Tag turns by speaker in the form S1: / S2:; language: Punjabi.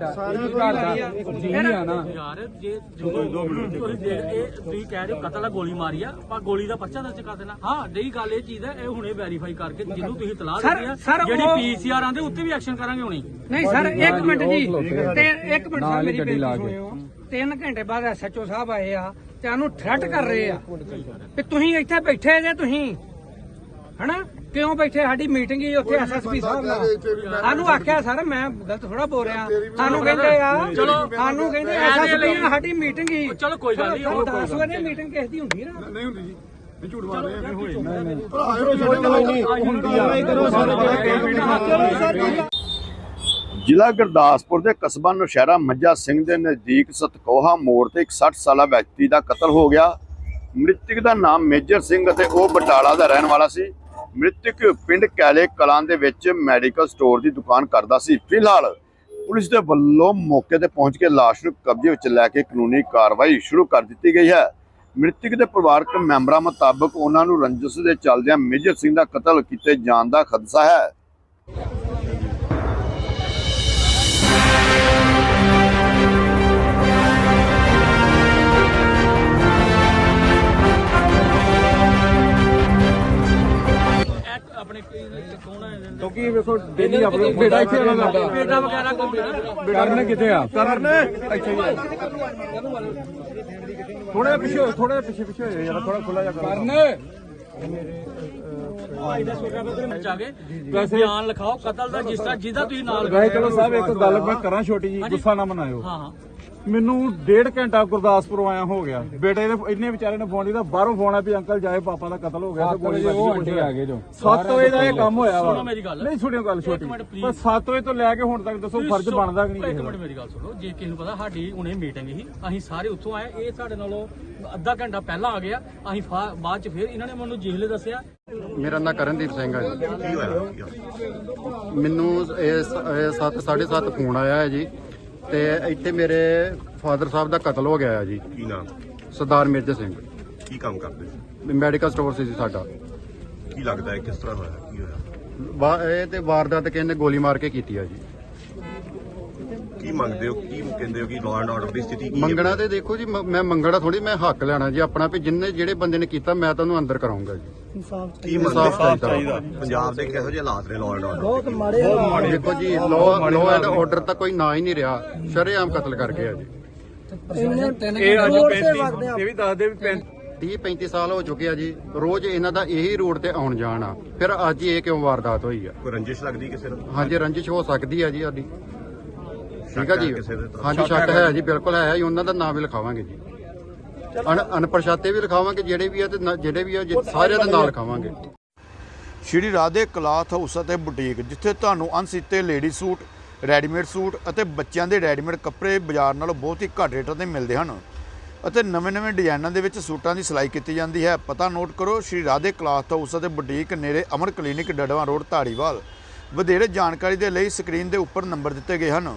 S1: ਘੰਟਾ ਇਹ ਘਰ ਦਾ ਜੀ ਆ। ਨਾ।
S2: ਯਾਰ ਜੇ ਜਦੋਂ ਤੁਸੀਂ ਦੇਖ ਇਹ ਤੁਸੀਂ ਕਹਿ ਰਹੇ ਹੋ ਕਤਲ ਆ ਗੋਲੀ ਮਾਰੀ ਆ ਪਰ ਗੋਲੀ ਦਾ ਪਰਚਾ ਦਰਜ ਕਰ ਦੇਣਾ। ਹਾਂ ਜਿਹੜੀ ਗੱਲ ਇਹ ਚੀਜ਼ ਹੈ ਇਹ ਹੁਣੇ ਵੈਰੀਫਾਈ ਕਰਕੇ ਜਿਹਨੂੰ ਤੁਸੀਂ ਤਲਾਹ
S3: ਸਰ-
S2: ਦਿੱਤੀ ਆ
S3: ਸਰ,
S2: ਜਿਹੜੀ
S3: ਉਹ-
S2: ਪੀਸੀਆਰ ਆਂਦੇ ਉੱਤੇ ਵੀ ਐਕਸ਼ਨ ਕਰਾਂਗੇ ਹੁਣੇ।
S3: ਨਹੀਂ ਸਰ ਇੱਕ ਮਿੰਟ ਜੀ।
S1: ਉਹ ਖਲੋਤੇ
S3: ਤੇ ਇੱਕ ਮਿੰਟ
S1: ਨਾਲ
S3: ਸਰ
S1: ਹੀ
S3: ਮੇਰੀ
S1: ਗੱਡੀ
S3: ਬੇਨਤੀ
S1: ਲਾ ਕੇ।
S3: ਸੁਣਿਓ। ਤਿੰਨ ਘੰਟੇ ਬਾਅਦ ਐਸਐਚਓ ਸਾਹਿਬ ਆਏ ਆ ਤੇ ਉਹਨੂੰ ਥ੍ਰੈਟ ਕਰ ਰਹੇ ਆ। ਵੀ ਤੁਸੀਂ ਇੱਥੇ ਬੈਠੇ ਜੇ ਤੁਸੀਂ। ਹਨਾ? ਕਿਉਂ ਬੈਠੇ ਸਾਡੀ ਮੀਟਿੰਗ ਹੀ ਉੱਥੇ ਐਸਐਸਪੀ ਸਾਹਿਬ ਨਾਲ? ਸਾਨੂੰ ਆਖਿਆ ਸਰ ਮੈਂ ਗਲਤ ਥੋੜਾ ਬੋਲ ਰਿਹਾ। ਸਾਨੂੰ ਕਹਿੰਦੇ ਆ
S2: ਚਲੋ,
S3: ਸਾਨੂੰ ਕਹਿੰਦੇ ਐਸਐਸਪੀ ਨਾਲ ਸਾਡੀ ਮੀਟਿੰਗ ਹੀ।
S2: ਚਲੋ ਕੋਈ ਗੱਲ ਨਹੀਂ, ਉਹ
S3: 10 ਵਜੇ ਮੀਟਿੰਗ ਕਿਸ ਦੀ ਹੁੰਦੀ ਨਾ।
S4: ਨਹੀਂ ਹੁੰਦੀ ਜੀ। ਨਹੀਂ ਝੂਠ ਮਾਰ ਰਹੇ ਆ ਹੋਏ
S5: ਜ਼ਿਲ੍ਹਾ ਗੁਰਦਾਸਪੁਰ ਦੇ ਕਸਬਾ ਨੌਸ਼ਹਿਰਾ ਮੱਝਾ ਸਿੰਘ ਦੇ ਨਜ਼ਦੀਕ ਸਤਕੋਹਾ ਮੋੜ ਤੇ ਇੱਕ 60 ਸਾਲਾ ਵਿਅਕਤੀ ਦਾ ਕਤਲ ਹੋ ਗਿਆ। ਮ੍ਰਿਤਕ ਦਾ ਨਾਮ ਮੇਜਰ ਸਿੰਘ ਅਤੇ ਉਹ ਬਟਾਲਾ ਦਾ ਰਹਿਣ ਵਾਲਾ ਸੀ। ਮ੍ਰਿਤਕ ਪਿੰਡ ਕੈਲੇ ਕਲਾਂ ਦੇ ਵਿੱਚ ਮੈਡੀਕਲ ਸਟੋਰ ਦੀ ਦੁਕਾਨ ਕਰਦਾ ਸੀ। ਫਿਲਹਾਲ ਪੁਲਿਸ ਦੇ ਵੱਲੋਂ ਮੌਕੇ ਤੇ ਪਹੁੰਚ ਕੇ ਲਾਸ਼ ਨੂੰ ਕਬਜ਼ੇ ਵਿੱਚ ਲੈ ਕੇ ਕਾਨੂੰਨੀ ਕਾਰਵਾਈ ਸ਼ੁਰੂ ਕਰ ਦਿੱਤੀ ਗਈ ਹੈ। ਮ੍ਰਿਤਕ ਦੇ ਪਰਿਵਾਰਕ ਮੈਂਬਰਾਂ ਮੁਤਾਬਕ ਉਹਨਾਂ ਨੂੰ ਰੰਜਸ ਦੇ ਚੱਲਦਿਆਂ ਮੇਜਰ ਸਿੰਘ ਦਾ ਕਤਲ ਕੀਤੇ ਜਾਣ ਦਾ ਖਦਸ਼ਾ ਹੈ।
S1: ਕਿਉਂਕਿ ਵੇਖੋ ਡੇਲੀ ਆਪਣੇ ਬੇਟਾ ਇੱਥੇ ਆਉਣਾ ਲੱਗਦਾ।
S2: ਬੇਟਾ ਵਗੈਰਾ ਕੌਣ ਹੈ?
S1: ਕਰਨ ਕਿੱਥੇ ਆ?
S4: ਕਰਨ। ਇੱਥੇ ਹੀ ਥੋੜੇ ਪਿੱਛੇ ਥੋੜੇ ਪਿੱਛੇ ਪਿੱਛੇ ਹੋਏ ਯਾਰ ਥੋੜਾ ਖੁੱਲਾ ਕਰੋ।
S1: ਕਰਨ।
S2: ਚਾਗੇ ਬਿਆਨ ਲਿਖਾਓ ਕਤਲ ਦਾ ਜਿਸ ਤਰ੍ਹਾਂ ਜਿਹਦਾ ਤੁਸੀਂ ਨਾਲ
S4: ਵੈਸੇ ਚਲੋ ਸਾਹਿਬ ਇੱਕ ਗੱਲ ਮੈਂ ਕਰਾਂ ਛੋਟੀ ਜੀ ਗੁੱਸਾ ਨਾ ਮਨਾਇਓ।
S2: ਹਾਂ ਹਾਂ।
S4: ਮੈਨੂੰ ਡੇਢ ਘੰਟਾ ਗੁਰਦਾਸਪੁਰ ਆਇਆ ਹੋ ਗਿਆ। ਬੇਟੇ ਨੇ ਇੰਨੇ ਵਿਚਾਰੇ ਨੇ ਫੋਨ ਕੀਤਾ ਬਾਹਰੋਂ ਫੋਨ ਆ ਵੀ ਅੰਕਲ ਜਾਏ ਪਾਪਾ ਦਾ ਕਤਲ ਹੋ ਗਿਆ ਤੇ ਗੋਲੀ ਵੱਜ
S1: ਆ ਗਏ ਜੋ।
S4: 7 ਵਜੇ ਦਾ ਇਹ ਕੰਮ ਹੋਇਆ ਵਾ।
S2: ਸੁਣੋ ਮੇਰੀ ਗੱਲ।
S4: ਨਹੀਂ ਸੁਣਿਓ ਗੱਲ ਛੋਟੀ। ਪਰ 7 ਵਜੇ ਤੋਂ ਲੈ ਕੇ ਹੁਣ ਤੱਕ ਦੱਸੋ ਫਰਜ਼ ਬਣਦਾ ਕਿ ਨਹੀਂ
S2: ਇੱਕ ਮਿੰਟ ਮੇਰੀ ਗੱਲ ਸੁਣੋ। ਜੇ ਕਿਸੇ ਨੂੰ ਪਤਾ ਸਾਡੀ ਹੁਣੇ ਮੀਟਿੰਗ ਸੀ। ਅਸੀਂ ਸਾਰੇ ਉੱਥੋਂ ਆਏ। ਇਹ ਸਾਡੇ ਨਾਲੋਂ ਅੱਧਾ ਘੰਟਾ ਪਹਿਲਾਂ ਆ ਗਿਆ। ਅਸੀਂ ਬਾਅਦ ਚ ਫਿਰ ਇਹਨਾਂ ਨੇ ਮੈਨੂੰ ਜਿਹਲੇ ਦੱਸਿਆ।
S6: ਮੇਰਾ ਨਾਂ ਕਰਨਦੀਪ ਸਿੰਘ ਹੈ ਜੀ। ਮੈਨੂੰ ਇਹ 7:30 ਫੋਨ ਆਇਆ ਹੈ ਜੀ। ਤੇ ਇੱਥੇ ਮੇਰੇ ਫਾਦਰ ਸਾਹਿਬ ਦਾ ਕਤਲ ਹੋ ਗਿਆ ਹੈ ਜੀ।
S7: ਕੀ ਨਾਮ?
S6: ਸਰਦਾਰ ਮੇਜਰ ਸਿੰਘ।
S7: ਕੀ ਕੰਮ ਕਰਦੇ ਸੀ?
S6: ਮੈਡੀਕਲ ਸਟੋਰ ਸੀ ਜੀ ਸਾਡਾ।
S7: ਕੀ ਲੱਗਦਾ ਹੈ ਕਿਸ ਤਰ੍ਹਾਂ ਹੋਇਆ ਕੀ ਹੋਇਆ?
S6: ਵਾ- ਇਹ ਤੇ ਵਾਰਦਾਤ ਕਿਸੇ ਨੇ ਗੋਲੀ ਮਾਰ ਕੇ ਕੀਤੀ ਆ ਜੀ।
S7: ਮੰਗਦੇ ਹੋ? ਕੀ ਕਹਿੰਦੇ ਹੋ ਕਿ ਲਾਅ ਐਂਡ ਆਰਡਰ ਦੀ ਸਥਿਤੀ ਕੀ ਹੈ?
S6: ਮੰਗਣਾ ਤੇ ਦੇਖੋ ਜੀ ਮ- ਮੈਂ ਮੰਗਣਾ ਥੋੜੀ ਮੈਂ ਹੱਕ ਲੈਣਾ ਜੀ ਆਪਣਾ ਵੀ ਜਿੰਨੇ ਜਿਹੜੇ ਬੰਦੇ ਨੇ ਕੀਤਾ ਮੈਂ ਤੁਹਾਨੂੰ ਅੰਦਰ ਕਰਾਉਂਗਾ ਜੀ।
S7: ਕੀ
S6: ਇਨਸਾਫ਼
S7: ਮੰਗਦੇ
S6: ਚਾਹੀਦਾ।
S7: ਪੰਜਾਬ ਦੇ ਕਿਹੋ ਜਿਹੇ ਹਾਲਾਤ ਨੇ ਲਾਅ ਐਂਡ ਆਰਡਰ
S6: ਦੇਖੋ ਜੀ ਲਾਅ ਲਾਅ ਐਂਡ ਆਰਡਰ ਤਾਂ ਕੋਈ ਨਾ ਹੀ ਨਹੀਂ ਰਿਹਾ। ਸ਼ਰੇਆਮ ਕਤਲ ਕਰ ਗਿਆ ਜੀ।
S4: ਇਹ ਅੱਜ 35 ਇਹ ਵੀ ਦੱਸ ਦੇ ਵੀ 35
S6: 30 35 ਸਾਲ ਹੋ ਚੁੱਕੇ ਆ ਜੀ। ਰੋਜ਼ ਇਹਨਾਂ ਦਾ ਇਹੀ ਰੂਟ ਤੇ ਆਉਣ ਜਾਣ ਆ। ਫਿਰ ਅੱਜ ਇਹ ਕਿਉਂ ਵਾਰਦਾਤ ਹੋਈ ਆ?
S7: ਕੋਈ ਰੰਜਿਸ਼ ਲੱਗਦੀ ਕਿਸੇ ਨੂੰ?
S6: ਹਾਂਜੀ ਰੰਜਿਸ਼ ਹੋ ਸਕਦੀ ਆ ਜੀ ਸਾਡੀ। ਠੀਕ ਆ ਜੀ? ਹਾਂਜੀ ਸ਼ੱਕ ਹੈ। ਜੀ ਬਿਲਕੁਲ ਹੈ ਜੀ ਉਹਨਾਂ ਦਾ ਨਾਮ ਵੀ ਲਿਖਾਵਾਂਗੇ ਜੀ। ਅਣ ਅਨਪਛਾਤੇ ਵੀ ਲਿਖਾਵਾਂਗੇ ਜਿਹੜੇ ਵੀ ਆ ਤੇ ਜਿਹੜੇ ਵੀ ਆ ਸਾਰਿਆਂ ਦਾ ਨਾਮ ਲਿਖਾਵਾਂਗੇ।
S5: ਸ਼੍ਰੀ ਰਾਧੇ ਕਲਾਥ ਹਾਊਸ ਅਤੇ ਬੁਟੀਕ ਜਿੱਥੇ ਤੁਹਾਨੂੰ ਅਣਸੀਤੇ ਲੇਡੀ ਸੂਟ ਰੈਡੀਮੇਡ ਸੂਟ ਅਤੇ ਬੱਚਿਆਂ ਦੇ ਰੈਡੀਮੇਡ ਕੱਪੜੇ ਬਾਜ਼ਾਰ ਨਾਲੋਂ ਬਹੁਤ ਹੀ ਘੱਟ ਰੇਟਾਂ ਤੇ ਮਿਲਦੇ ਹਨ। ਅਤੇ ਨਵੇਂ-ਨਵੇਂ ਡਿਜ਼ਾਈਨਾਂ ਦੇ ਵਿੱਚ ਸੂਟਾਂ ਦੀ ਸਿਲਾਈ ਕੀਤੀ ਜਾਂਦੀ ਹੈ। ਪਤਾ ਨੋਟ ਕਰੋ ਸ਼੍ਰੀ ਰਾਧੇ ਕਲਾਥ ਹਾਊਸ ਅਤੇ ਬੁਟੀਕ ਨੇੜੇ ਅਮਰ ਕਲੀਨਿਕ ਡੜਵਾ ਰੋਡ ਧਾਰੀਵਾਲ। ਵਧੇਰੇ ਜਾਣਕਾਰੀ ਦੇ ਲਈ ਸਕਰੀਨ ਦੇ ਉੱਪਰ ਨੰਬਰ ਦਿੱਤੇ ਗਏ ਹਨ।